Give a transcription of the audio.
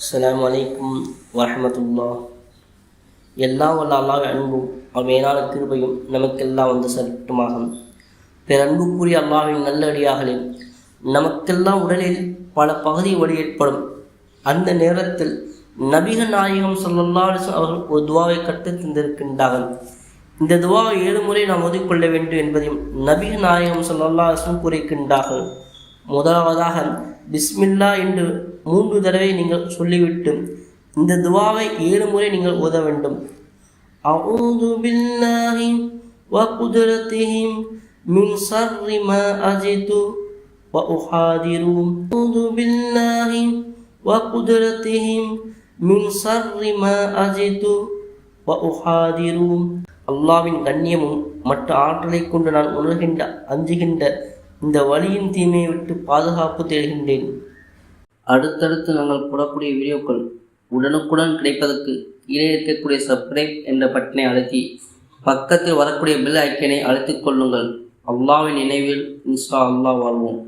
அஸ்லாம் வலைக்கும் வரமத்துல்லா எல்லாம் வல்ல அல்லாஹ் அன்பும் அவன் மேலான கிருபையும் நமக்கெல்லாம் வந்து சரட்டுமாக. பிறன்புக்குரிய நல்ல நல்லடியாகலே நமக்கெல்லாம் உடலில் பல பகுதி வழி ஏற்படும். அந்த நேரத்தில் நபிக நாயகம் சொல்லல்லா அவர்கள் ஒரு துவாவை கற்றுத் தந்திருக்கின்றார்கள். இந்த துவாவை ஏழு முறை நாம் ஒதுக்கொள்ள வேண்டும் என்பதையும் நபிக நாயகம் சொல்லல்லா அலைஹி கூறியிருக்கின்றார்கள் முதலாவதாக பிஸ்மில்லா என்று மூன்று தடவை நீங்கள் சொல்லிவிட்டு இந்த துவாவை ஏழு முறை நீங்கள் ஓத வேண்டும். அவுது பில்லாஹி வ குதிரத்திஹிம் மின் சர்ரி ம அஜிது வ உஹாதிரு. அவுது பில்லாஹி வ குதிரத்திஹிம் மின் சர்ரி ம அஜிது வ உஹாதிரு. அல்லாவின் கண்ணியமும் மற்ற ஆற்றலை கொண்டு நான் உணர்கின்ற அஞ்சுகின்ற இந்த வழியின் தீமையை விட்டு பாதுகாப்பு தேடுகின்றேன். அடுத்தடுத்து நாங்கள் போடக்கூடிய வீடியோக்கள் உடனுக்குடன் கிடைப்பதற்கு கீழே இருக்கக்கூடிய சப்ஸ்கிரைப் என்ற பட்டனை அழுத்தி பக்கத்தில் வரக்கூடிய பில் ஐக்கனை அழுத்திக் கொள்ளுங்கள். அல்லாவின் நினைவில் இன்ஷா அல்லாஹ் வாழ்வோம்.